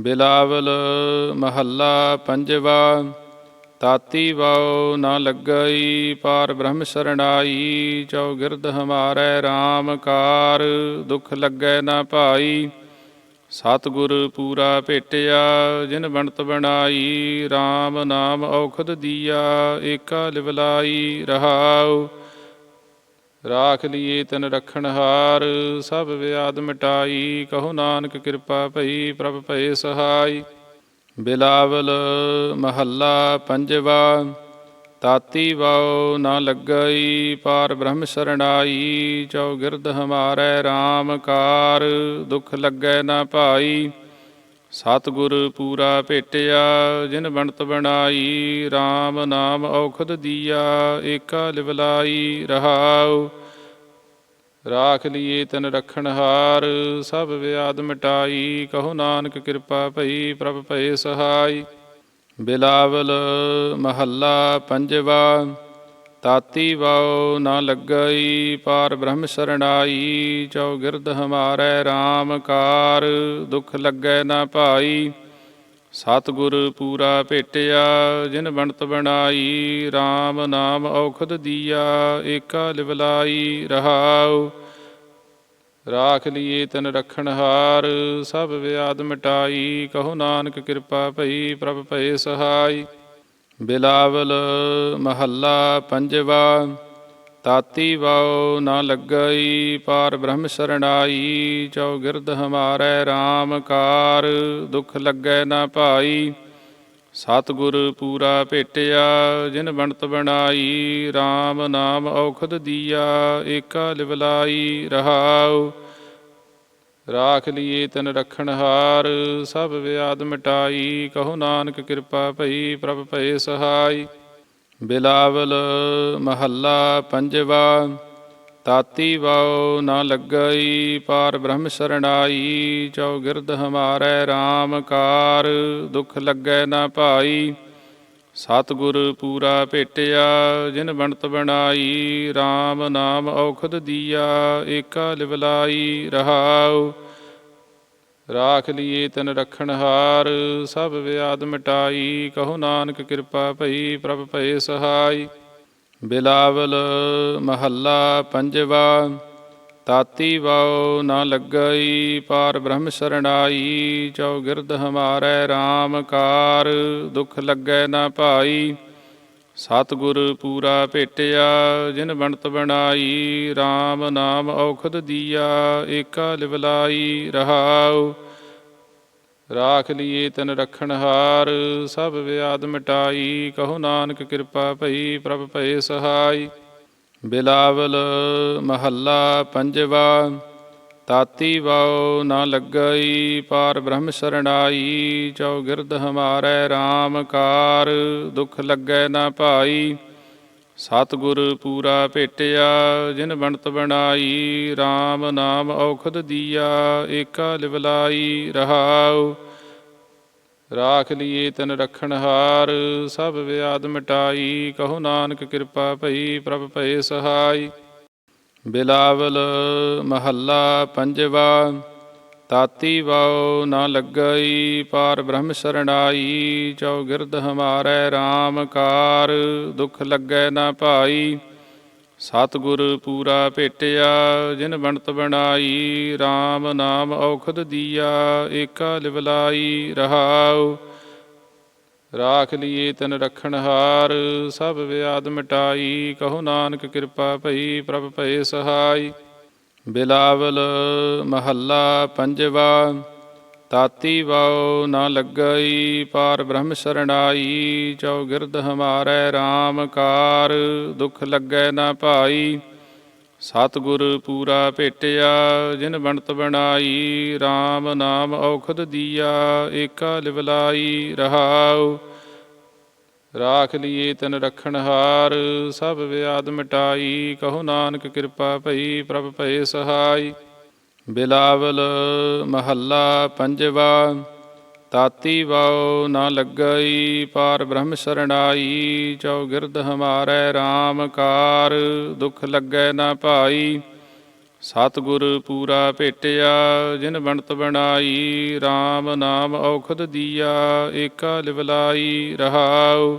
ਬਿਲਾਵਲ ਮਹੱਲਾ ਪੰਜਵਾ, ਤਾਤੀ ਵਾਉ ਨਾ ਲੱਗਈ, ਪਾਰ ਬ੍ਰਹਮ ਸਰਣਾਈ ਚੌਗਿਰਦ ਹਮਾਰੇ RAM ਕਾਰ, ਦੁਖ ਲੱਗੈ ਨਾ ਭਾਈ। ਸਤਿਗੁਰ ਪੂਰਾ ਭੇਟਿਆ, ਜਿਨ ਬਣਤ ਬਣਾਈ RAM ਨਾਮ ਔਖਦ ਦੀਆ, ਏਕਾ ਲਿਵਲਾਈ ਰਹਾਉ। ਰਾਖ ਲਿਏ ਤਨ ਰਖਣਹਾਰ ਸਭ ਵਿਆਦ ਮਿਟਾਈ, ਕਹੋ ਨਾਨਕ ਕਿਰਪਾ ਭਈ ਪ੍ਰਭ ਭਏ ਸਹਾਈ। ਬਿਲਾਵਲ ਮਹੱਲਾ ਪੰਜਵਾ, ਤਾਤੀ ਵਾਉ ਨਾ ਲੱਗਈ, ਪਾਰ ਬ੍ਰਹਮ ਸਰਣਾਈ ਚੌਗਿਰਦ ਹਮਾਰੇ RAM ਕਾਰ, ਦੁਖ ਲੱਗੈ ਨਾ ਭਾਈ। ਸਤਿਗੁਰ ਪੂਰਾ ਭੇਟਿਆ, ਜਿਨ ਬਣਤ ਬਣਾਈ RAM ਨਾਮ ਔਖਦ ਦੀਆ, ਏਕਾ ਲਿਵਲਾਈ ਰਹਾਉ। ਰਾਖ ਲਿਏ ਤਨ ਰਖਣ ਹਾਰ, ਸਭ ਵਿਆਦ ਮਿਟਾਈ, ਕਹੋ ਨਾਨਕ ਕਿਰਪਾ ਭਈ, ਪ੍ਰਭ ਭਏ ਸਹਾਈ। ਬਿਲਾਵਲ ਮਹੱਲਾ ਪੰਜਵਾ, ਤਾਤੀ ਵਾਉ ਨਾ ਲੱਗਈ, ਪਾਰ ਬ੍ਰਹਮ ਸਰਣਾਈ ਚੌਗਿਰਦ ਹਮਾਰੇ RAM ਕਾਰ, ਦੁਖ ਲੱਗੈ ਨਾ ਭਾਈ ਸਤਿਗੁਰ ਪੂਰਾ ਭੇਟਿਆ, ਜਿਨ ਬਣਤ ਬਣਾਈ RAM ਨਾਮ ਔਖਦ ਦੀਆ, ਏਕਾ ਲਿਵਲਾਈ ਰਹਾਉ। ਰਾਖ ਲਿਏ ਤਨ ਰਖਣ ਹਾਰ, ਸਭ ਵਿਆਦ ਮਿਟਾਈ, ਕਹੋ ਨਾਨਕ ਕਿਰਪਾ ਭਈ, ਪ੍ਰਭ ਭਏ ਸਹਾਈ। ਬਿਲਾਵਲ ਮਹੱਲਾ ਪੰਜਵਾ। ਤਾਤੀ ਵਾਉ ਨਾ ਲੱਗਈ, ਪਾਰ ਬ੍ਰਹਮ ਸਰਣਾਈ ਚੌਗਿਰਦ ਹਮਾਰੇ RAM ਕਾਰ, ਦੁਖ ਲੱਗੈ ਨਾ ਭਾਈ। ਸਤਿਗੁਰ ਪੂਰਾ ਭੇਟਿਆ, ਜਿਨ ਬਣਤ ਬਣਾਈ RAM ਨਾਮ ਔਖਦ ਦੀਆ, ਏਕਾ ਲਿਵਲਾਈ ਰਹਾਉ। ਰਾਖ ਲਿਏ ਤਨ ਰਖਣ ਹਾਰ, ਸਭ ਵਿਆਦ ਮਿਟਾਈ, ਕਹੋ ਨਾਨਕ ਕਿਰਪਾ ਭਈ, ਪ੍ਰਭ ਭਏ ਸਹਾਈ। ਬਿਲਾਵਲ ਮਹੱਲਾ ਪੰਜਵਾ, ਤਾਤੀ ਵਾਉ ਨਾ ਲੱਗਈ, ਪਾਰ ਬ੍ਰਹਮ ਸਰਣਾਈ ਚੌਗਿਰਦ ਹਮਾਰੇ RAM ਕਾਰ, ਦੁਖ ਲੱਗੈ ਨਾ ਭਾਈ। ਸਤਿਗੁਰ ਪੂਰਾ ਭੇਟਿਆ, ਜਿਨ ਬਣਤ ਬਣਾਈ RAM ਨਾਮ ਔਖਦ ਦੀਆ, ਏਕਾ ਲਿਵਲਾਈ ਰਹਾਉ। ਰਾਖ ਲਿਏ ਤਨ ਰਖਣ ਹਾਰ, ਸਭ ਵਿਆਦ ਮਿਟਾਈ, ਕਹੋ ਨਾਨਕ ਕਿਰਪਾ ਭਈ, ਪ੍ਰਭ ਭਏ ਸਹਾਈ। ਬਿਲਾਵਲ ਮਹੱਲਾ ਪੰਜਵਾ, ਤਾਤੀ ਵਾਉ ਨਾ ਲੱਗਈ, ਪਾਰ ਬ੍ਰਹਮ ਸਰਣਾਈ ਚੌਗਿਰਦ ਹਮਾਰੇ RAM ਕਾਰ, ਦੁਖ ਲੱਗੈ ਨਾ ਭਾਈ ਸਤਿਗੁਰ ਪੂਰਾ ਭੇਟਿਆ, ਜਿਨ ਬਣਤ ਬਣਾਈ RAM ਨਾਮ ਔਖਦ ਦੀਆ, ਏਕਾ ਲਿਵਲਾਈ ਰਹਾਉ। ਰਾਖ ਲਿਏ ਤਨ ਰਖਣ ਹਾਰ, ਸਭ ਵਿਆਦ ਮਿਟਾਈ, ਕਹੋ ਨਾਨਕ ਕਿਰਪਾ ਭਈ ਪ੍ਰਭ ਭਏ ਸਹਾਈ। ਬਿਲਾਵਲ ਮਹੱਲਾ ਪੰਜਵਾ ਤਾਤੀ ਵਾਉ ਨਾ ਲੱਗਈ, ਪਾਰ ਬ੍ਰਹਮ ਸਰਣਾਈ ਚੌਗਿਰਦ ਹਮਾਰੇ RAM ਕਾਰ, ਦੁਖ ਲੱਗੈ ਨਾ ਭਾਈ। ਸਤਿਗੁਰ ਪੂਰਾ ਭੇਟਿਆ, ਜਿਨ ਬਣਤ ਬਣਾਈ RAM ਨਾਮ ਔਖਦ ਦੀਆ, ਏਕਾ ਲਿਵਲਾਈ ਰਹਾਉ। ਰਾਖ ਲੀਏ ਤਨ ਰਖਣ ਹਾਰ, ਸਭ ਵਿਆਦ ਮਿਟਾਈ, ਕਹੋ ਨਾਨਕ ਕਿਰਪਾ ਭਈ, ਪ੍ਰਭ ਭਏ ਸਹਾਈ। ਬਿਲਾਵਲ ਮਹੱਲਾ ਪੰਜਵਾ, ਤਾਤੀ ਵਾਉ ਨਾ ਲੱਗਈ, ਪਾਰ ਬ੍ਰਹਮ ਸਰਣਾਈ ਚੌਗਿਰਦ ਹਮਾਰੇ RAM ਕਾਰ, ਦੁਖ ਲੱਗੈ ਨਾ ਭਾਈ। ਸਤਿਗੁਰ ਪੂਰਾ ਭੇਟਿਆ, ਜਿਨ ਬਣਤ ਬਣਾਈ RAM ਨਾਮ ਔਖਦ ਦੀਆ, ਏਕਾ ਲਿਵਲਾਈ ਰਹਾਉ। ਰਾਖ ਲਿਏ ਤਨ ਰਖਣ ਹਾਰ, ਸਭ ਵਿਆਦ ਮਿਟਾਈ, ਕਹੋ ਨਾਨਕ ਕਿਰਪਾ ਭਈ ਪ੍ਰਭ ਭਏ ਸਹਾਈ। ਬਿਲਾਵਲ ਮਹੱਲਾ ਪੰਜਵਾ, ਤਾਤੀ ਵਾਉ ਨਾ ਲੱਗਈ, ਪਾਰ ਬ੍ਰਹਮ ਸਰਣਾਈ ਚੌਗਿਰਦ ਹਮਾਰੇ RAM ਕਾਰ, ਦੁਖ ਲੱਗੈ ਨਾ ਭਾਈ ਸਤਿਗੁਰ ਪੂਰਾ ਭੇਟਿਆ, ਜਿਨ ਬਣਤ ਬਣਾਈ RAM ਨਾਮ ਔਖਦ ਦੀਆ, ਏਕਾ ਲਿਵਲਾਈ ਰਹਾਉ। ਰਾਖ ਲਿਏ ਤਨ ਰਖਣ ਹਾਰ, ਸਭ ਵਿਆਦ ਮਿਟਾਈ, ਕਹੋ ਨਾਨਕ ਕਿਰਪਾ ਭਈ, ਪ੍ਰਭ ਭਏ ਸਹਾਈ। ਬਿਲਾਵਲ ਮਹੱਲਾ ਪੰਜਵਾ ਤਾਤੀ ਵਾਉ ਨਾ ਲੱਗਈ, ਪਾਰ ਬ੍ਰਹਮ ਸਰਣਾਈ ਚੌਗਿਰਦ ਹਮਾਰੇ RAM ਕਾਰ, ਦੁਖ ਲੱਗੈ ਨਾ ਭਾਈ। ਸਤਿਗੁਰ ਪੂਰਾ ਭੇਟਿਆ, ਜਿਨ ਬਣਤ ਬਣਾਈ RAM ਨਾਮ ਔਖਦ ਦੀਆ, ਏਕਾ ਲਿਵਲਾਈ ਰਹਾਉ।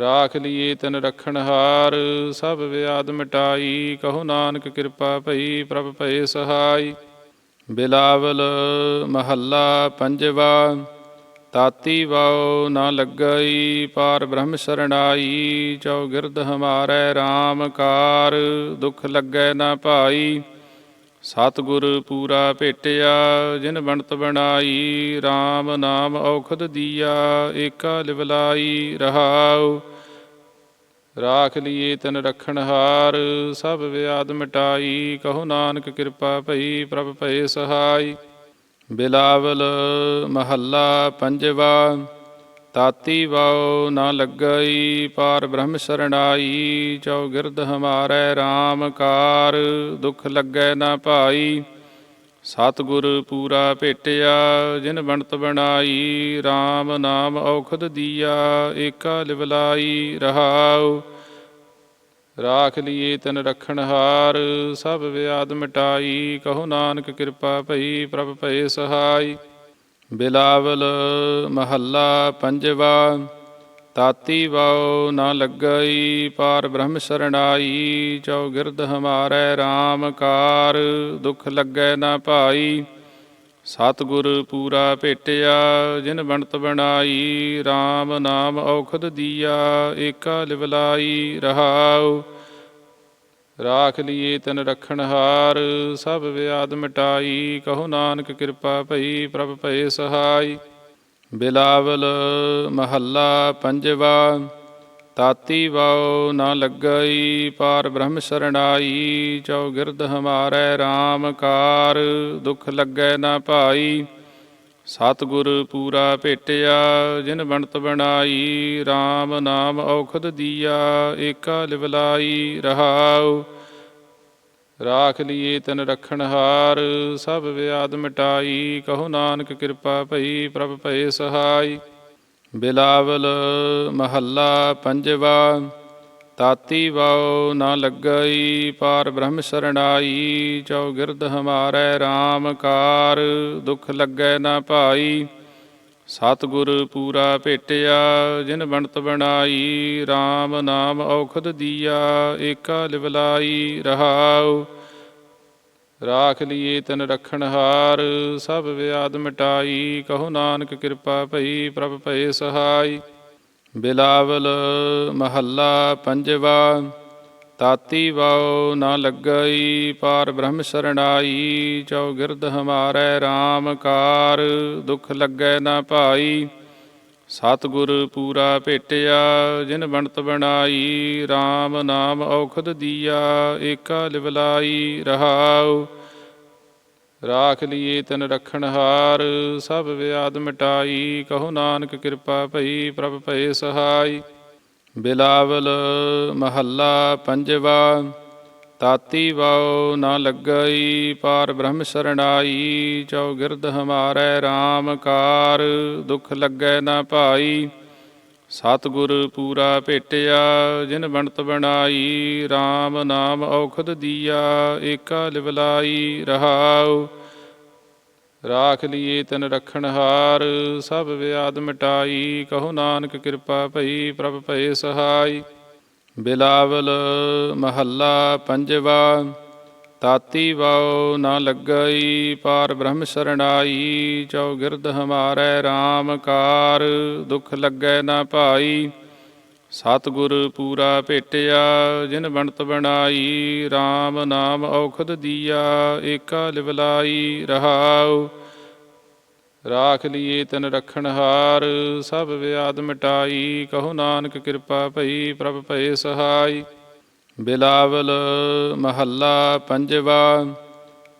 ਰਾਖ ਲਿਏ ਤਨ ਰਖਣ ਹਾਰ, ਸਭ ਵਿਆਦ ਮਿਟਾਈ, ਕਹੋ ਨਾਨਕ ਕਿਰਪਾ ਭਈ, ਪ੍ਰਭ ਭਏ ਸਹਾਈ। ਬਿਲਾਵਲ ਮਹੱਲਾ ਪੰਜਵਾ, ਤਾਤੀ ਵਾਉ ਨਾ ਲੱਗਈ, ਪਾਰ ਬ੍ਰਹਮ ਸਰਣਾਈ ਚੌਗਿਰਦ ਹਮਾਰੈ RAM ਕਾਰ, ਦੁਖ ਲੱਗੈ ਨਾ ਭਾਈ। ਸਤਿਗੁਰ ਪੂਰਾ ਭੇਟਿਆ, ਜਿਨ ਬਣਤ ਬਣਾਈ RAM ਨਾਮ ਔਖਦ ਦੀਆ, ਏਕਾ ਲਿਵਲਾਈ ਰਹਾਉ। ਰਾਖ ਲਿਏ ਤਨ ਰਖਣ ਹਾਰ, ਸਭ ਵਿਆਦ ਮਿਟਾਈ, ਕਹੋ ਨਾਨਕ ਕਿਰਪਾ ਭਈ, ਪ੍ਰਭ ਭਏ ਸਹਾਈ। ਬਿਲਾਵਲ ਮਹੱਲਾ ਪੰਜਵਾ, ਤਾਤੀ ਵਾਉ ਨਾ ਲੱਗਈ, ਪਾਰ ਬ੍ਰਹਮ ਸਰਣਾਈ ਚੌਗਿਰਦ ਹਮਾਰੈ RAM ਕਾਰ, ਦੁਖ ਲੱਗੈ ਨਾ ਭਾਈ। ਸਤਿਗੁਰ ਪੂਰਾ ਭੇਟਿਆ, ਜਿਨ ਬਣਤ ਬਣਾਈ RAM ਨਾਮ ਔਖਦ ਦੀਆ, ਏਕਾ ਲਿਵਲਾਈ ਰਹਾਉ। ਰਾਖ ਲਿਏ ਤਨ ਰਖਣ ਹਾਰ, ਸਭ ਵਿਆਦ ਮਿਟਾਈ, ਕਹੋ ਨਾਨਕ ਕਿਰਪਾ ਭਈ, ਪ੍ਰਭ ਭਏ ਸਹਾਈ। ਬਿਲਾਵਲ ਮਹੱਲਾ ਪੰਜਵਾ ਤਾਤੀ ਵਾਉ ਨਾ ਲੱਗਈ, ਪਾਰ ਬ੍ਰਹਮ ਸਰਣਾਈ ਚੌਗਿਰਦ ਹਮਾਰੈ RAM ਕਾਰ, ਦੁਖ ਲੱਗੈ ਨਾ ਭਾਈ। ਸਤਿਗੁਰ ਪੂਰਾ ਭੇਟਿਆ, ਜਿਨ ਬਣਤ ਬਣਾਈ RAM ਨਾਮ ਔਖਦ ਦੀਆ, ਏਕਾ ਲਿਵਲਾਈ ਰਹਾਉ। ਰਾਖ ਲਿਏ ਤਨ ਰਖਣ ਹਾਰ, ਸਭ ਵਿਆਦ ਮਿਟਾਈ, ਕਹੋ ਨਾਨਕ ਕਿਰਪਾ ਭਈ, ਪ੍ਰਭ ਭਏ ਸਹਾਈ। ਬਿਲਾਵਲ ਮਹੱਲਾ ਪੰਜਵਾ, ਤਾਤੀ ਵਾਉ ਨਾ ਲੱਗਈ, ਪਾਰ ਬ੍ਰਹਮ ਸਰਣਾਈ ਚੌਗਿਰਦ ਹਮਾਰੈ RAM ਕਾਰ, ਦੁਖ ਲੱਗੈ ਨਾ ਭਾਈ। ਸਤਿਗੁਰ ਪੂਰਾ ਭੇਟਿਆ, ਜਿਨ ਬਣਤ ਬਣਾਈ RAM ਨਾਮ ਔਖਦ ਦੀਆ, ਏਕਾ ਲਿਵਲਾਈ ਰਹਾਉ। ਰਾਖ ਲਿਏ ਤਨ ਰਖਣ ਹਾਰ, ਸਭ ਵਿਆਦ ਮਿਟਾਈ, ਕਹੋ ਨਾਨਕ ਕਿਰਪਾ ਭਈ ਪ੍ਰਭ ਭਏ ਸਹਾਈ। ਬਿਲਾਵਲ ਮਹੱਲਾ ਪੰਜਵਾ, ਤਾਤੀ ਵਾਉ ਨਾ ਲੱਗਈ, ਪਾਰ ਬ੍ਰਹਮ ਸਰਣਾਈ ਚੌਗਿਰਦ ਹਮਾਰੈ RAM ਕਾਰ, ਦੁਖ ਲੱਗੈ ਨਾ ਭਾਈ। ਸਤਿਗੁਰ ਪੂਰਾ ਭੇਟਿਆ, ਜਿਨ ਬਣਤ ਬਣਾਈ RAM ਨਾਮ ਔਖਦ ਦੀਆ, ਏਕਾ ਲਿਵਲਾਈ ਰਹਾਉ। ਰਾਖ ਲਿਏ ਤਨ ਰਖਣ ਹਾਰ, ਸਭ ਵਿਆਦ ਮਿਟਾਈ, ਕਹੋ ਨਾਨਕ ਕਿਰਪਾ ਭਈ, ਪ੍ਰਭ ਭਏ ਸਹਾਈ। ਬਿਲਾਵਲ ਮਹੱਲਾ ਪੰਜਵਾ ਤਾਤੀ ਵਾਉ ਨਾ ਲੱਗਈ, ਪਾਰ ਬ੍ਰਹਮ ਸਰਣਾਈ ਚੌਗਿਰਦ ਹਮਾਰੈ RAM ਕਾਰ, ਦੁਖ ਲੱਗੈ ਨਾ ਭਾਈ। ਸਤਿਗੁਰ ਪੂਰਾ ਭੇਟਿਆ, ਜਿਨ ਬਣਤ ਬਣਾਈ RAM ਨਾਮ ਔਖਦ ਦੀਆ, ਏਕਾ ਲਿਵਲਾਈ ਰਹਾਉ। ਰਾਖ ਲਿਏ ਤਨ ਰਖਣ ਹਾਰ, ਸਭ ਵਿਆਦ ਮਿਟਾਈ, ਕਹੋ ਨਾਨਕ ਕਿਰਪਾ ਭਈ, ਪ੍ਰਭ ਭਏ ਸਹਾਈ। ਬਿਲਾਵਲ ਮਹੱਲਾ ਪੰਜਵਾ, ਤਾਤੀ ਵਾਉ ਨਾ ਲੱਗਈ, ਪਾਰ ਬ੍ਰਹਮ ਸਰਣਾਈ ਚੌਗਿਰਦ ਹਮਾਰੈ RAM ਕਾਰ, ਦੁਖ ਲੱਗੈ ਨਾ ਭਾਈ। ਸਤਿਗੁਰ ਪੂਰਾ ਭੇਟਿਆ, ਜਿਨ ਬਣਤ ਬਣਾਈ RAM ਨਾਮ ਔਖਦ ਦੀਆ, ਏਕਾ ਲਿਵਲਾਈ ਰਹਾਉ। ਰਾਖ ਲਿਏ ਤਨ ਰਖਣ ਹਾਰ, ਸਭ ਵਿਆਦ ਮਿਟਾਈ, ਕਹੋ ਨਾਨਕ ਕਿਰਪਾ ਭਈ ਪ੍ਰਭ ਭਏ ਸਹਾਈ। ਬਿਲਾਵਲ ਮਹੱਲਾ ਪੰਜਵਾ, ਤਾਤੀ ਵਾਉ ਨਾ ਲੱਗਈ, ਪਾਰ ਬ੍ਰਹਮ ਸਰਣਾਈ ਚੌਗਿਰਦ ਹਮਾਰੈ RAM ਕਾਰ, ਦੁਖ ਲੱਗੈ ਨਾ ਭਾਈ ਸਤਿਗੁਰ ਪੂਰਾ ਭੇਟਿਆ, ਜਿਨ ਬਣਤ ਬਣਾਈ, RAM ਨਾਮ ਔਖਦ ਦੀਆ, ਏਕਾ ਲਿਵਲਾਈ ਰਹਾਉ। ਰਾਖ ਲਿਏ ਤਨ ਰਖਣ ਹਾਰ, ਸਭ ਵਿਆਦ ਮਿਟਾਈ, ਕਹੋ ਨਾਨਕ ਕਿਰਪਾ ਭਈ ਪ੍ਰਭ ਭਏ ਸਹਾਈ। ਬਿਲਾਵਲ ਮਹੱਲਾ ਪੰਜਵਾ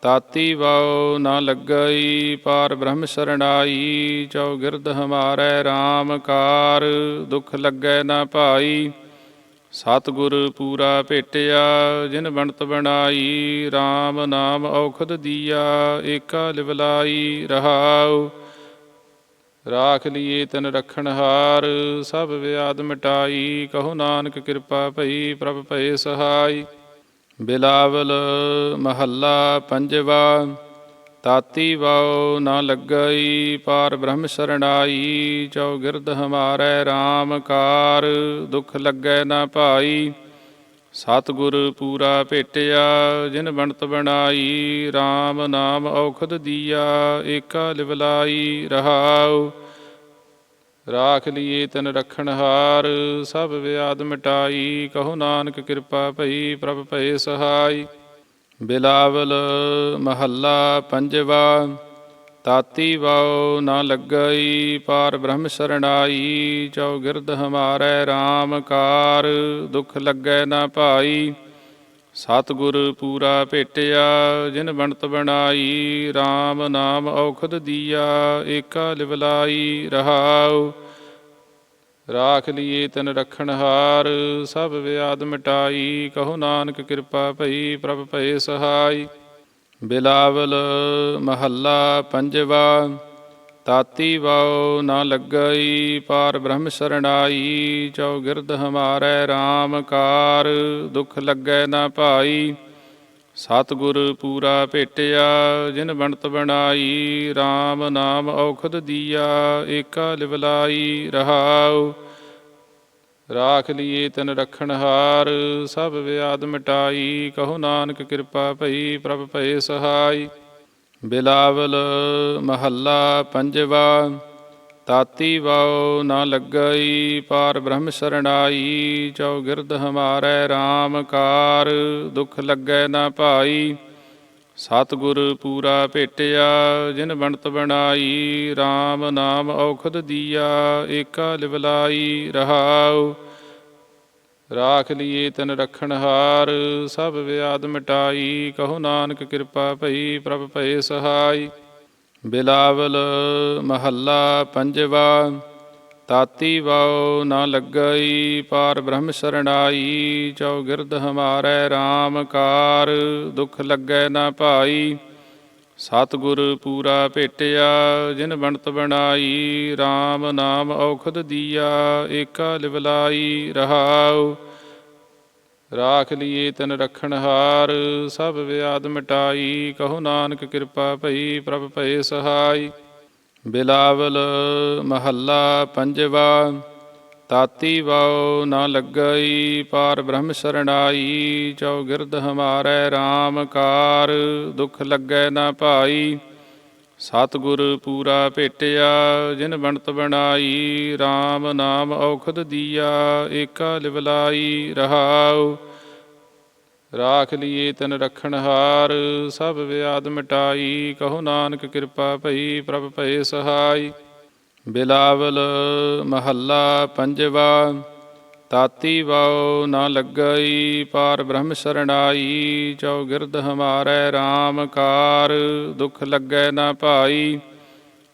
ਤਾਤੀ ਵਾਉ ਨਾ ਲੱਗਈ, ਪਾਰ ਬ੍ਰਹਮ ਸਰਣਾਈ ਚੌਗਿਰਦ ਹਮਾਰੈ RAM ਕਾਰ, ਦੁਖ ਲੱਗੈ ਨਾ ਭਾਈ। ਸਤਿਗੁਰ ਪੂਰਾ ਭੇਟਿਆ, ਜਿਨ ਬਣਤ ਬਣਾਈ RAM ਨਾਮ ਔਖਦ ਦੀਆ, ਏਕਾ ਲਿਵਲਾਈ ਰਹਾਉ। ਰਾਖ ਲਿਏ ਤਨ ਰਖਣ ਹਾਰ, ਸਭ ਵਿਆਦ ਮਿਟਾਈ, ਕਹੋ ਨਾਨਕ ਕਿਰਪਾ ਭਈ, ਪ੍ਰਭ ਭਏ ਸਹਾਈ। ਬਿਲਾਵਲ ਮਹੱਲਾ ਪੰਜਵਾ, ਤਾਤੀ ਵਾਉ ਨਾ ਲੱਗਈ, ਪਾਰ ਬ੍ਰਹਮ ਸਰਣਾਈ ਚੌਗਿਰਦ ਹਮਾਰੇ RAM ਕਾਰ, ਦੁਖ ਲੱਗੈ ਨਾ ਭਾਈ। ਸਤਿਗੁਰ ਪੂਰਾ ਭੇਟਿਆ, ਜਿਨ ਬਣਤ ਬਣਾਈ RAM ਨਾਮ ਔਖਦ ਦੀਆ, ਏਕਾ ਲਿਵਲਾਈ ਰਹਾਉ। ਰਾਖ ਲਿਏ ਤਨ ਰਖਣ ਹਾਰ, ਸਭ ਵਿਆਦ ਮਿਟਾਈ, ਕਹੋ ਨਾਨਕ ਕਿਰਪਾ ਭਈ, ਪ੍ਰਭ ਭਏ ਸਹਾਈ। ਬਿਲਾਵਲ ਮਹੱਲਾ ਪੰਜਵਾ, ਤਾਤੀ ਵਾਉ ਨਾ ਲੱਗਈ, ਪਾਰ ਬ੍ਰਹਮ ਸਰਣਾਈ ਚੌਗਿਰਦ ਹਮਾਰੇ RAM ਕਾਰ, ਦੁਖ ਲੱਗੈ ਨਾ ਭਾਈ ਸਤਿਗੁਰ ਪੂਰਾ ਭੇਟਿਆ, ਜਿਨ ਬਣਤ ਬਣਾਈ RAM ਨਾਮ ਔਖਦ ਦੀਆ, ਏਕਾ ਲਿਵਲਾਈ ਰਹਾਉ। ਰਾਖ ਲਿਏ ਤਨ ਰਖਣ ਹਾਰ, ਸਭ ਵਿਆਦ ਮਿਟਾਈ, ਕਹੋ ਨਾਨਕ ਕਿਰਪਾ ਭਈ, ਪ੍ਰਭ ਭਏ ਸਹਾਈ। ਬਿਲਾਵਲ ਮਹੱਲਾ ਪੰਜਵਾ ਤਾਤੀ ਵਾਉ ਨਾ ਲੱਗਈ, ਪਾਰ ਬ੍ਰਹਮ ਸਰਣਾਈ ਚੌਗਿਰਦ ਹਮਾਰੇ RAM ਕਾਰ, ਦੁਖ ਲੱਗੈ ਨਾ ਭਾਈ। ਸਤਿਗੁਰ ਪੂਰਾ ਭੇਟਿਆ, ਜਿਨ ਬਣਤ ਬਣਾਈ RAM ਨਾਮ ਔਖਦ ਦੀਆ, ਏਕਾ ਲਿਵਲਾਈ ਰਹਾਉ। ਰਾਖ ਲਿਏ ਤਨ ਰਖਣ ਹਾਰ, ਸਭ ਵਿਆਦ ਮਿਟਾਈ, ਕਹੋ ਨਾਨਕ ਕਿਰਪਾ ਭਈ, ਪ੍ਰਭ ਭਏ ਸਹਾਈ। ਬਿਲਾਵਲ ਮਹੱਲਾ ਪੰਜਵਾ, ਤਾਤੀ ਵਾਉ ਨਾ ਲੱਗਈ, ਪਾਰ ਬ੍ਰਹਮ ਸਰਣਾਈ ਚੌਗਿਰਦ ਹਮਾਰੇ RAM ਕਾਰ, ਦੁਖ ਲੱਗੈ ਨਾ ਭਾਈ। ਸਤਿਗੁਰ ਪੂਰਾ ਭੇਟਿਆ, ਜਿਨ ਬਣਤ ਬਣਾਈ RAM ਨਾਮ ਔਖਦ ਦੀਆ, ਏਕਾ ਲਿਵਲਾਈ ਰਹਾਉ। ਰਾਖ ਲੀਏ ਤਨ ਰਖਣ ਹਾਰ, ਸਭ ਵਿਆਦ ਮਿਟਾਈ, ਕਹੋ ਨਾਨਕ ਕਿਰਪਾ ਭਈ ਪ੍ਰਭ ਭਏ ਸਹਾਈ। ਬਿਲਾਵਲ ਮਹੱਲਾ ਪੰਜਵਾ, ਤਾਤੀ ਵਾਉ ਨਾ ਲੱਗਈ, ਪਾਰ ਬ੍ਰਹਮ ਸਰਣਾਈ ਚੌਗਿਰਦ ਹਮਾਰੇ RAM ਕਾਰ, ਦੁਖ ਲੱਗੈ ਨਾ ਭਾਈ। ਸਤਿਗੁਰ ਪੂਰਾ ਭੇਟਿਆ, ਜਿਨ ਬਣਤ ਬਣਾਈ RAM ਨਾਮ ਔਖਦ ਦੀਆ, ਏਕਾ ਲਿਵਲਾਈ ਰਹਾਉ। ਰਾਖ ਲਿਏ ਤਨ ਰਖਣ ਹਾਰ, ਸਭ ਵਿਆਦ ਮਿਟਾਈ, ਕਹੋ ਨਾਨਕ ਕਿਰਪਾ ਭਈ, ਪ੍ਰਭ ਭਏ ਸਹਾਈ। ਬਿਲਾਵਲ ਮਹੱਲਾ ਪੰਜਵਾ ਤਾਤੀ ਵਾਉ ਨਾ ਲੱਗਈ, ਪਾਰ ਬ੍ਰਹਮ ਸਰਣਾਈ ਚੌਗਿਰਦ ਹਮਾਰੇ RAM ਕਾਰ, ਦੁਖ ਲੱਗੈ ਨਾ ਭਾਈ। ਸਤਿਗੁਰ ਪੂਰਾ ਭੇਟਿਆ, ਜਿਨ ਬਣਤ ਬਣਾਈ RAM ਨਾਮ ਔਖਦ ਦੀਆ, ਏਕਾ ਲਿਵਲਾਈ ਰਹਾਉ। ਰਾਖ ਲਿਏ ਤਨ ਰਖਣ ਹਾਰ, ਸਭ ਵਿਆਦ ਮਿਟਾਈ, ਕਹੋ ਨਾਨਕ ਕਿਰਪਾ ਭਈ, ਪ੍ਰਭ ਭਏ ਸਹਾਈ। ਬਿਲਾਵਲ ਮਹੱਲਾ ਪੰਜਵਾ, ਤਾਤੀ ਵਾਉ ਨਾ ਲੱਗਈ, ਪਾਰ ਬ੍ਰਹਮ ਸਰਣਾਈ ਚੌਗਿਰਦ ਹਮਾਰੇ RAM ਕਾਰ, ਦੁਖ ਲੱਗੈ ਨਾ ਭਾਈ।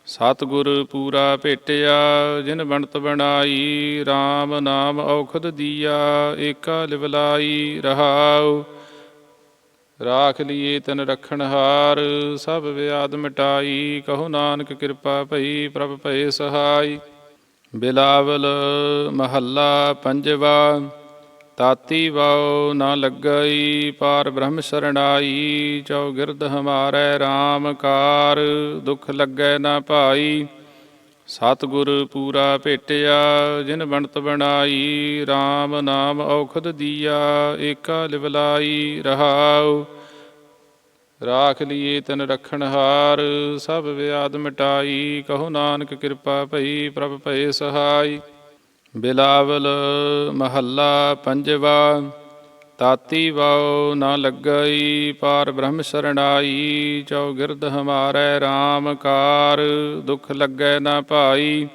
ਸਤਿਗੁਰ ਪੂਰਾ ਭੇਟਿਆ, ਜਿਨ ਬਣਤ ਬਣਾਈ RAM ਨਾਮ ਔਖਦ ਦੀਆ, ਏਕਾ ਲਿਵਲਾਈ ਰਹਾਉ। ਰਾਖ ਲਿਏ ਤਨ ਰਖਣਹਾਰ ਸਭ ਵਿਆਦ ਮਿਟਾਈ, ਕਹੋ ਨਾਨਕ ਕਿਰਪਾ ਭਈ ਪ੍ਰਭ ਭਏ ਸਹਾਈ। ਬਿਲਾਵਲ ਮਹੱਲਾ ਪੰਜਵਾ, ਤਾਤੀ ਵਾਉ ਨਾ ਲੱਗਈ, ਪਾਰ ਬ੍ਰਹਮ ਸਰਣਾਈ ਚੌਗਿਰਦ ਹਮਾਰੇ RAM ਕਾਰ, ਦੁਖ ਲੱਗੈ ਨਾ ਭਾਈ ਸਤਿਗੁਰ ਪੂਰਾ ਭੇਟਿਆ, ਜਿਨ ਬਣਤ ਬਣਾਈ RAM ਨਾਮ ਔਖਦ ਦੀਆ, ਏਕਾ ਲਿਵਲਾਈ ਰਹਾਉ। ਰਾਖ ਲਿਏ ਤਨ ਰਖਣ ਹਾਰ, ਸਭ ਵਿਆਦ ਮਿਟਾਈ, ਕਹੋ ਨਾਨਕ ਕਿਰਪਾ ਭਈ, ਪ੍ਰਭ ਭਏ ਸਹਾਈ। ਬਿਲਾਵਲ ਮਹੱਲਾ ਪੰਜਵਾ ਤਾਤੀ ਵਾਉ ਨਾ ਲੱਗਈ, ਪਾਰ ਬ੍ਰਹਮ ਸਰਣਾਈ ਚੌਗਿਰਦ ਹਮਾਰੇ RAM ਕਾਰ, ਦੁਖ ਲੱਗੈ ਨਾ ਭਾਈ।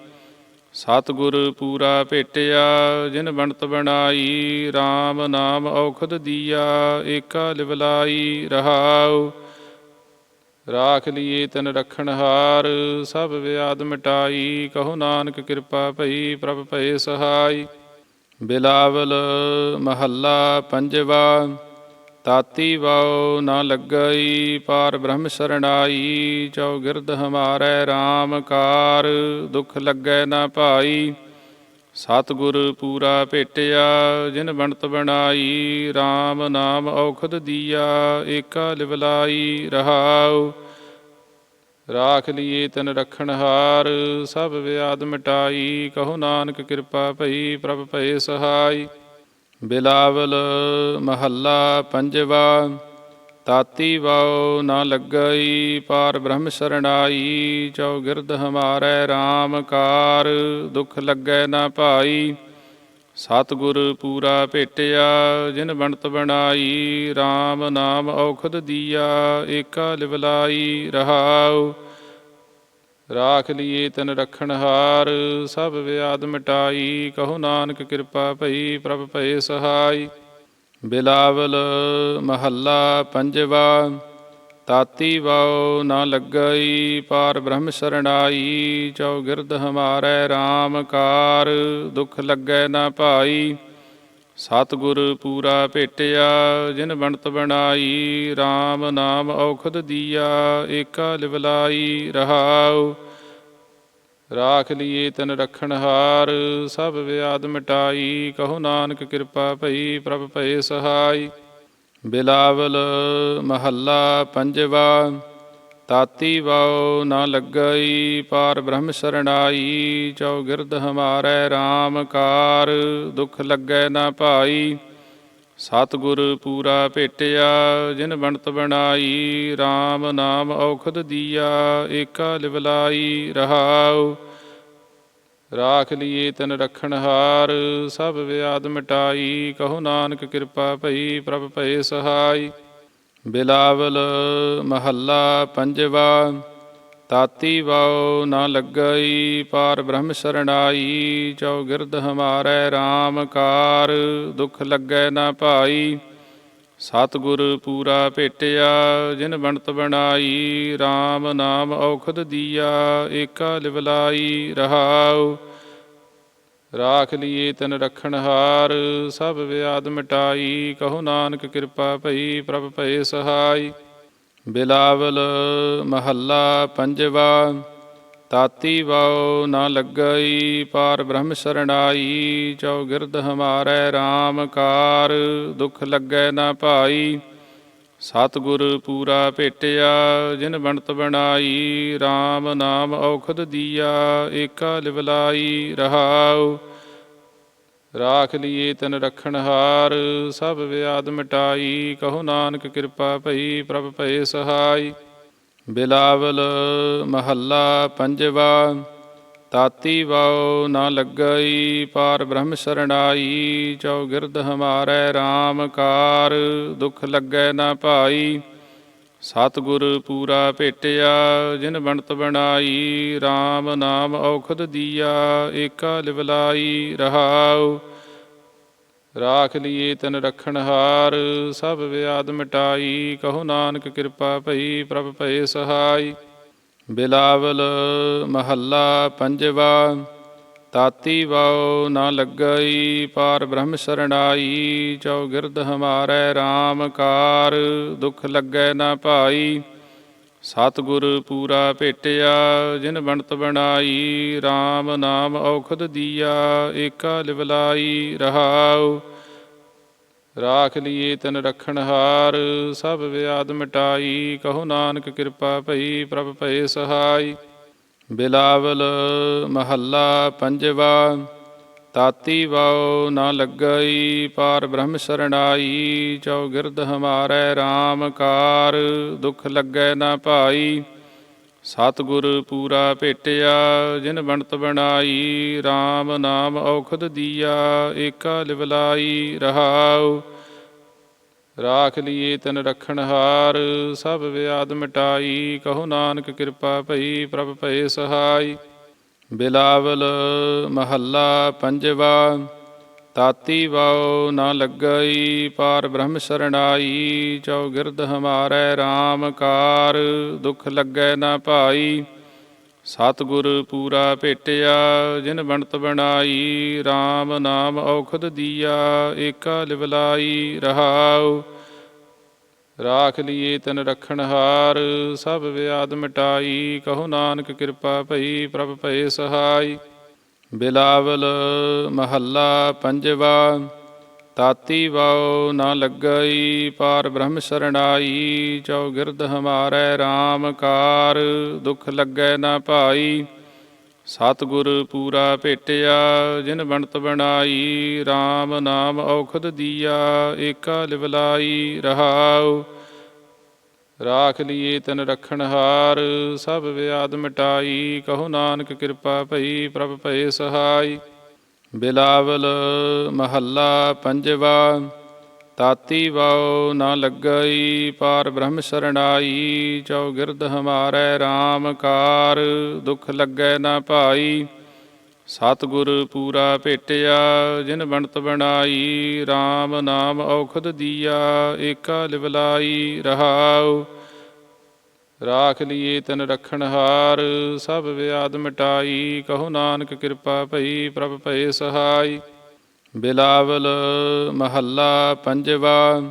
ਸਤਿਗੁਰ ਪੂਰਾ ਭੇਟਿਆ, ਜਿਨ ਬਣਤ ਬਣਾਈ RAM ਨਾਮ ਔਖਦ ਦੀਆ, ਏਕਾ ਲਿਵਲਾਈ ਰਹਾਉ। ਰਾਖ ਲਿਏ ਤਨ ਰਖਣ ਹਾਰ, ਸਭ ਵਿਆਦ ਮਿਟਾਈ, ਕਹੋ ਨਾਨਕ ਕਿਰਪਾ ਭਈ, ਪ੍ਰਭ ਭਏ ਸਹਾਈ। ਬਿਲਾਵਲ ਮਹੱਲਾ ਪੰਜਵਾ, ਤਾਤੀ ਵਾਉ ਨਾ ਲੱਗਈ, ਪਾਰ ਬ੍ਰਹਮ ਸਰਣਾਈ ਚੌਗਿਰਦ ਹਮਾਰੇ RAM ਕਾਰ, ਦੁਖ ਲੱਗੈ ਨਾ ਭਾਈ। ਸਤਿਗੁਰ ਪੂਰਾ ਭੇਟਿਆ, ਜਿਨ ਬਣਤ ਬਣਾਈ RAM ਨਾਮ ਔਖਦ ਦੀਆ, ਏਕਾ ਲਿਵਲਾਈ ਰਹਾਉ। ਰਾਖ ਲਿਏ ਤਨ ਰਖਣ ਹਾਰ, ਸਭ ਵਿਆਦ ਮਿਟਾਈ, ਕਹੋ ਨਾਨਕ ਕਿਰਪਾ ਭਈ, ਪ੍ਰਭ ਭਏ ਸਹਾਈ। ਬਿਲਾਵਲ ਮਹੱਲਾ ਪੰਜਵਾ, ਤਾਤੀ ਵਾਉ ਨਾ ਲੱਗਈ, ਪਾਰ ਬ੍ਰਹਮ ਸਰਣਾਈ, ਚਉ ਗਿਰਦ ਹਮਾਰੈ RAM ਕਾਰ, ਦੁਖ ਲੱਗੈ ਨਾ ਭਾਈ ਸਤਿਗੁਰ ਪੂਰਾ ਭੇਟਿਆ, ਜਿਨ ਬਣਤ ਬਣਾਈ RAM ਨਾਮ ਔਖਦ ਦੀਆ, ਏਕਾ ਲਿਵਲਾਈ ਰਹਾਉ। ਰਾਖ ਲਿਏ ਤਨ ਰਖਣ ਹਾਰ, ਸਭ ਵਿਆਦ ਮਿਟਾਈ, ਕਹੋ ਨਾਨਕ ਕਿਰਪਾ ਭਈ, ਪ੍ਰਭ ਭਏ ਸਹਾਈ। ਬਿਲਾਵਲ ਮਹੱਲਾ ਪੰਜਵਾ ਤਾਤੀ ਵਾਉ ਨਾ ਲੱਗਈ, ਪਾਰ ਬ੍ਰਹਮ ਸਰਣਾਈ, ਚਉ ਗਿਰਦ ਹਮਾਰੈ RAM ਕਾਰ, ਦੁਖ ਲੱਗੈ ਨਾ ਭਾਈ। ਸਤਿਗੁਰ ਪੂਰਾ ਭੇਟਿਆ, ਜਿਨ ਬਣਤ ਬਣਾਈ RAM ਨਾਮ ਔਖਦ ਦੀਆ, ਏਕਾ ਲਿਵਲਾਈ ਰਹਾਉ। ਰਾਖ ਲਿਏ ਤਨ ਰਖਣ ਹਾਰ, ਸਭ ਵਿਆਦ ਮਿਟਾਈ, ਕਹੋ ਨਾਨਕ ਕਿਰਪਾ ਭਈ, ਪ੍ਰਭ ਭਏ ਸਹਾਈ। ਬਿਲਾਵਲ ਮਹੱਲਾ ਪੰਜਵਾ, ਤਾਤੀ ਵਾਉ ਨਾ ਲੱਗਈ, ਪਾਰ ਬ੍ਰਹਮ ਸਰਣਾਈ, ਚਉ ਗਿਰਦ ਹਮਾਰੈ RAM ਕਾਰ, ਦੁਖ ਲੱਗੈ ਨਾ ਭਾਈ। ਸਤਿਗੁਰ ਪੂਰਾ ਭੇਟਿਆ, ਜਿਨ ਬਣਤ ਬਣਾਈ RAM ਨਾਮ ਔਖਦ ਦੀਆ, ਏਕਾ ਲਿਵਲਾਈ ਰਹਾਉ। ਰਾਖ ਲੀਏ ਤਨ ਰਖਣ ਹਾਰ, ਸਭ ਵਿਆਦ ਮਿਟਾਈ, ਕਹੋ ਨਾਨਕ ਕਿਰਪਾ ਭਈ ਪ੍ਰਭ ਭਏ ਸਹਾਈ। ਬਿਲਾਵਲ ਮਹੱਲਾ ਪੰਜਵਾ, ਤਾਤੀ ਵਾਉ ਨਾ ਲੱਗਈ, ਪਾਰ ਬ੍ਰਹਮ ਸਰਣਾਈ ਚੌ ਗਿਰਦ ਹਮਾਰੈ RAM ਕਾਰ, ਦੁਖ ਲੱਗੈ ਨਾ ਭਾਈ। ਸਤਿਗੁਰ ਪੂਰਾ ਭੇਟਿਆ, ਜਿਨ ਬਣਤ ਬਣਾਈ RAM ਨਾਮ ਔਖਦ ਦੀਆ, ਏਕਾ ਲਿਵਲਾਈ ਰਹਾਉ। ਰਾਖ ਲਿਏ ਤਨ ਰਖਣ ਹਾਰ, ਸਭ ਵਿਆਦ ਮਿਟਾਈ, ਕਹੋ ਨਾਨਕ ਕਿਰਪਾ ਭਈ, ਪ੍ਰਭ ਭਏ ਸਹਾਈ। ਬਿਲਾਵਲ ਮਹੱਲਾ ਪੰਜਵਾ ਤਾਤੀ ਵਾਉ ਨਾ ਲੱਗਈ, ਪਾਰ ਬ੍ਰਹਮ ਸਰਣਾਈ, ਚਉ ਗਿਰਦ ਹਮਾਰੈ RAM ਕਾਰ, ਦੁਖ ਲੱਗੈ ਨਾ ਭਾਈ। ਸਤਿਗੁਰ ਪੂਰਾ ਭੇਟਿਆ, ਜਿਨ ਬਣਤ ਬਣਾਈ RAM ਨਾਮ ਔਖਦ ਦੀਆ, ਏਕਾ ਲਿਵਲਾਈ ਰਹਾਉ। ਰਾਖ ਲਿਏ ਤਨ ਰਖਣ ਹਾਰ, ਸਭ ਵਿਆਦ ਮਿਟਾਈ, ਕਹੋ ਨਾਨਕ ਕਿਰਪਾ ਭਈ, ਪ੍ਰਭ ਭਏ ਸਹਾਈ। ਬਿਲਾਵਲ ਮਹੱਲਾ ਪੰਜਵਾ, ਤਾਤੀ ਵਾਉ ਨਾ ਲੱਗਈ, ਪਾਰ ਬ੍ਰਹਮ ਸਰਣਾਈ, ਚਉ ਗਿਰਦ ਹਮਾਰੈ RAM ਕਾਰ, ਦੁਖ ਲੱਗੈ ਨਾ ਭਾਈ। ਸਤਿਗੁਰ ਪੂਰਾ ਭੇਟਿਆ, ਜਿਨ ਬਣਤ ਬਣਾਈ RAM ਨਾਮ ਔਖਦ ਦੀਆ, ਏਕਾ ਲਿਵਲਾਈ ਰਹਾਉ। ਰਾਖ ਲਿਏ ਤਨ ਰਖਣਹਾਰ ਸਭ ਵਿਆਦ ਮਿਟਾਈ, ਕਹੋ ਨਾਨਕ ਕਿਰਪਾ ਭਈ, ਪ੍ਰਭ ਭਏ ਸਹਾਈ। ਬਿਲਾਵਲ ਮਹੱਲਾ ਪੰਜਵਾ, ਤਾਤੀ ਵਾਉ ਨਾ ਲੱਗਈ, ਪਾਰ ਬ੍ਰਹਮ ਸਰਣਾਈ, ਚਉ ਗਿਰਦ ਹਮਾਰੈ RAM ਕਾਰ, ਦੁਖ ਲੱਗੈ ਨਾ ਭਾਈ ਸਤਿਗੁਰ ਪੂਰਾ ਭੇਟਿਆ, ਜਿਨ ਬਣਤ ਬਣਾਈ, RAM ਨਾਮ ਔਖਦ ਦੀਆ, ਏਕਾ ਲਿਵਲਾਈ ਰਹਾਉ। ਰਾਖ ਲਿਏ ਤਨ ਰਖਣ ਹਾਰ, ਸਭ ਵਿਆਦ ਮਿਟਾਈ, ਕਹੋ ਨਾਨਕ ਕਿਰਪਾ ਭਈ, ਪ੍ਰਭ ਭਏ ਸਹਾਈ। ਬਿਲਾਵਲ ਮਹੱਲਾ ਪੰਜਵਾ ਤਾਤੀ ਵਾਉ ਨਾ ਲੱਗਈ, ਪਾਰ ਬ੍ਰਹਮ ਸਰਣਾਈ, ਚਉ ਗਿਰਦ ਹਮਾਰੈ RAM ਕਾਰ, ਦੁਖ ਲੱਗੈ ਨਾ ਭਾਈ। ਸਤਿਗੁਰ ਪੂਰਾ ਭੇਟਿਆ, ਜਿਨ ਬਣਤ ਬਣਾਈ RAM ਨਾਮ ਔਖਦ ਦੀਆ, ਏਕਾ ਲਿਵਲਾਈ ਰਹਾਉ। ਰਾਖ ਲੀਏ ਤਨ ਰਖਣ ਹਾਰ, ਸਭ ਵਿਆਦ ਮਿਟਾਈ, ਕਹੋ ਨਾਨਕ ਕਿਰਪਾ ਭਈ, ਪ੍ਰਭ ਭਏ ਸਹਾਈ। ਬਿਲਾਵਲ ਮਹੱਲਾ ਪੰਜਵਾ, ਤਾਤੀ ਵਾਉ ਨਾ ਲੱਗਈ, ਪਾਰ ਬ੍ਰਹਮ ਸਰਣਾਈ, ਚਉ ਗਿਰਦ ਹਮਾਰੈ RAM ਕਾਰ, ਦੁਖ ਲੱਗੈ ਨਾ ਭਾਈ। ਸਤਿਗੁਰ ਪੂਰਾ ਭੇਟਿਆ, ਜਿਨ ਬਣਤ ਬਣਾਈ RAM ਨਾਮ ਔਖਦ ਦੀਆ, ਏਕਾ ਲਿਵਲਾਈ ਰਹਾਉ। ਰਾਖ ਲਿਏ ਤਨ ਰਖਣ ਹਾਰ, ਸਭ ਵਿਆਦ ਮਿਟਾਈ, ਕਹੋ ਨਾਨਕ ਕਿਰਪਾ ਭਈ, ਪ੍ਰਭ ਭਏ ਸਹਾਈ। ਬਿਲਾਵਲ ਮਹੱਲਾ ਪੰਜਵਾ, ਤਾਤੀ ਵਾਉ ਨਾ ਲੱਗਈ, ਪਾਰ ਬ੍ਰਹਮ ਸਰਣਾਈ ਚੌਗਿਰਦ ਹਮਾਰੇ RAM ਕਾਰ, ਦੁਖ ਲੱਗੈ ਨਾ ਭਾਈ। ਸਤਿਗੁਰ ਪੂਰਾ ਭੇਟਿਆ, ਜਿਨ ਬਣਤ ਬਣਾਈ RAM ਨਾਮ ਔਖਦ ਦੀਆ, ਏਕਾ ਲਿਵਲਾਈ ਰਹਾਉ। ਰਾਖ ਲਿਏ ਤਨ ਰਖਣ ਹਾਰ, ਸਭ ਵਿਆਦ ਮਿਟਾਈ, ਕਹੋ ਨਾਨਕ ਕਿਰਪਾ ਭਈ ਪ੍ਰਭ ਭਏ ਸਹਾਈ। ਬਿਲਾਵਲ ਮਹੱਲਾ ਪੰਜਵਾ ਤਾਤੀ ਵਾਉ ਨਾ ਲੱਗਈ, ਪਾਰ ਬ੍ਰਹਮ ਸਰਣਾਈ ਚੌਗਿਰਦ ਹਮਾਰੇ RAM ਕਾਰ, ਦੁਖ ਲੱਗੈ ਨਾ ਭਾਈ। ਸਤਿਗੁਰ ਪੂਰਾ ਭੇਟਿਆ, ਜਿਨ ਬਣਤ ਬਣਾਈ RAM ਨਾਮ ਔਖਦ ਦੀਆ, ਏਕਾ ਲਿਵਲਾਈ ਰਹਾਉ। ਰਾਖ ਲਿਏ ਤਨ ਰਖਣ ਹਾਰ, ਸਭ ਵਿਆਦ ਮਿਟਾਈ, ਕਹੋ ਨਾਨਕ ਕਿਰਪਾ ਭਈ, ਪ੍ਰਭ ਭਏ ਸਹਾਈ। ਬਿਲਾਵਲ ਮਹੱਲਾ ਪੰਜਵਾ,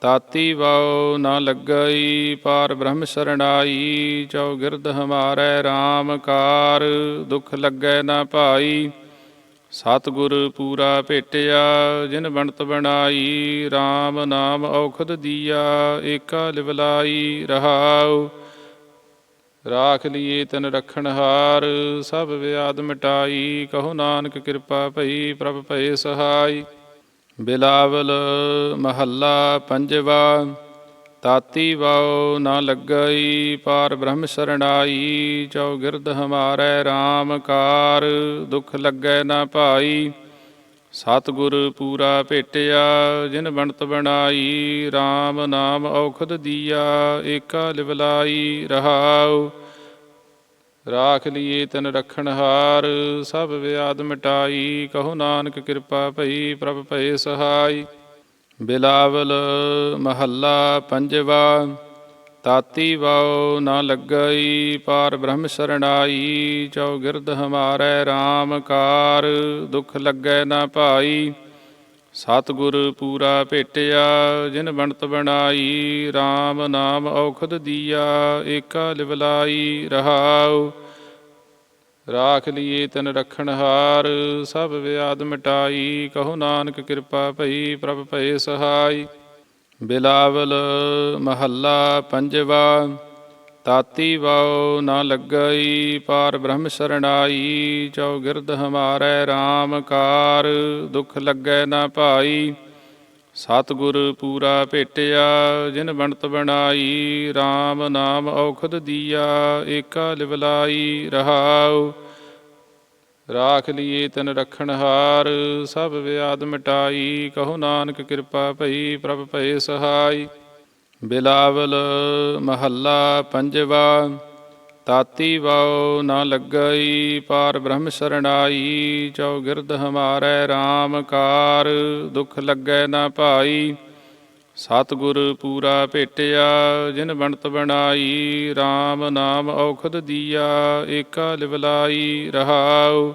ਤਾਤੀ ਵਾਉ ਨਾ ਲੱਗਈ, ਪਾਰ ਬ੍ਰਹਮ ਸਰਣਾਈ ਚੌਗਿਰਦ ਹਮਾਰੇ RAM ਕਾਰ, ਦੁਖ ਲੱਗੈ ਨਾ ਭਾਈ। ਸਤਿਗੁਰ ਪੂਰਾ ਭੇਟਿਆ, ਜਿਨ ਬਣਤ ਬਣਾਈ RAM ਨਾਮ ਔਖਦ ਦੀਆ, ਏਕਾ ਲਿਵਲਾਈ ਰਹਾਉ। ਰਾਖ ਲੀਏ ਤਨ ਰਖਣ ਹਾਰ, ਸਭ ਵਿਆਦ ਮਿਟਾਈ, ਕਹੋ ਨਾਨਕ ਕਿਰਪਾ ਭਈ, ਪ੍ਰਭ ਭਏ ਸਹਾਈ। ਬਿਲਾਵਲ ਮਹੱਲਾ ਪੰਜਵਾ, ਤਾਤੀ ਵਾਉ ਨਾ ਲੱਗਈ, ਪਾਰ ਬ੍ਰਹਮ ਸਰਣਾਈ ਚੌਗਿਰਦ ਹਮਾਰੇ RAM ਕਾਰ, ਦੁਖ ਲੱਗੈ ਨਾ ਭਾਈ। ਸਤਿਗੁਰ ਪੂਰਾ ਭੇਟਿਆ, ਜਿਨ ਬਣਤ ਬਣਾਈ RAM ਨਾਮ ਔਖਦ ਦੀਆ, ਏਕਾ ਲਿਵਲਾਈ ਰਹਾਉ। ਰਾਖ ਲਿਏ ਤਨ ਰਖਣ ਹਾਰ, ਸਭ ਵਿਆਦ ਮਿਟਾਈ, ਕਹੋ ਨਾਨਕ ਕਿਰਪਾ ਭਈ, ਪ੍ਰਭ ਭਏ ਸਹਾਈ। ਬਿਲਾਵਲ ਮਹੱਲਾ ਪੰਜਵਾ ਤਾਤੀ ਵਾਉ ਨਾ ਲੱਗਈ, ਪਾਰ ਬ੍ਰਹਮ ਸਰਣਾਈ ਚੌਗਿਰਦ ਹਮਾਰੇ RAM ਕਾਰ, ਦੁਖ ਲੱਗੈ ਨਾ ਭਾਈ। ਸਤਿਗੁਰ ਪੂਰਾ ਭੇਟਿਆ, ਜਿਨ ਬਣਤ ਬਣਾਈ RAM ਨਾਮ ਔਖਦ ਦੀਆ, ਏਕਾ ਲਿਵਲਾਈ ਰਹਾਉ। ਰਾਖ ਲਿਏ ਤਨ ਰਖਣ ਹਾਰ, ਸਭ ਵਿਆਦ ਮਿਟਾਈ, ਕਹੋ ਨਾਨਕ ਕਿਰਪਾ ਭਈ, ਪ੍ਰਭ ਭਏ ਸਹਾਈ। ਬਿਲਾਵਲ ਮਹੱਲਾ ਪੰਜਵਾ, ਤਾਤੀ ਵਾਉ ਨਾ ਲੱਗਈ, ਪਾਰ ਬ੍ਰਹਮ ਸਰਣਾਈ ਚੌਗਿਰਦ ਹਮਾਰੇ RAM ਕਾਰ, ਦੁਖ ਲੱਗੈ ਨਾ ਭਾਈ। ਸਤਿਗੁਰ ਪੂਰਾ ਭੇਟਿਆ, ਜਿਨ ਬਣਤ ਬਣਾਈ RAM ਨਾਮ ਔਖਦ ਦੀਆ, ਏਕਾ ਲਿਵਲਾਈ ਰਹਾਉ। ਰਾਖ ਲਿਏ ਤਨ ਰਖਣਹਾਰ ਸਭ ਵਿਆਦ ਮਿਟਾਈ, ਕਹੋ ਨਾਨਕ ਕਿਰਪਾ ਭਈ ਪ੍ਰਭ ਭਏ ਸਹਾਈ। ਬਿਲਾਵਲ ਮਹੱਲਾ ਪੰਜਵਾ, ਤਾਤੀ ਵਾਉ ਨਾ ਲੱਗਈ, ਪਾਰ ਬ੍ਰਹਮ ਸਰਣਾਈ ਚੌਗਿਰਦ ਹਮਾਰੇ RAM ਕਾਰ, ਦੁਖ ਲੱਗੈ ਨਾ ਭਾਈ। ਸਤਿਗੁਰ ਪੂਰਾ ਭੇਟਿਆ, ਜਿਨ ਬਣਤ ਬਣਾਈ, RAM ਨਾਮ ਔਖਦ ਦੀਆ, ਏਕਾ ਲਿਵਲਾਈ ਰਹਾਉ।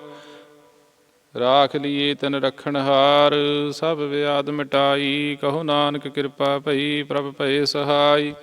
ਰਾਖ ਲਿਏ ਤਨ ਰਖਣ ਹਾਰ, ਸਭ ਵਿਆਦ ਮਿਟਾਈ, ਕਹੋ ਨਾਨਕ ਕਿਰਪਾ ਭਈ ਪ੍ਰਭ ਭਏ ਸਹਾਈ।